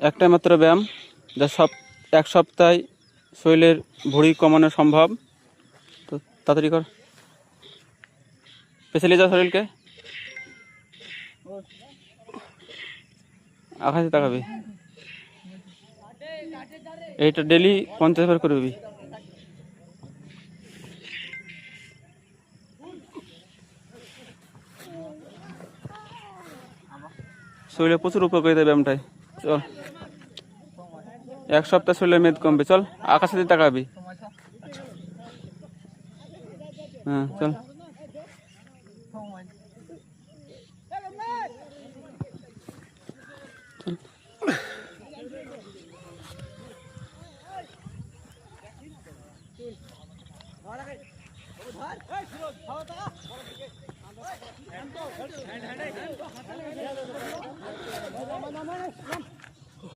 একটাই মাত্র ব্যায়াম যা সব এক সপ্তাহে শরীরের ভুঁড়ি কমানো সম্ভব। তো তাড়াতাড়ি কর। পেছালি যাও শরীরকে। আকাশে তাকাবি। এইটা ডেলি পঞ্চাশ বার করবি শরীরে প্রচুর উপকারিতা ব্যায়ামটাই। চল। এক সপ্তাহ শরীরে মেদ কমবে। চল আকাশে দিকে তাকাবি। হ্যাঁ চল।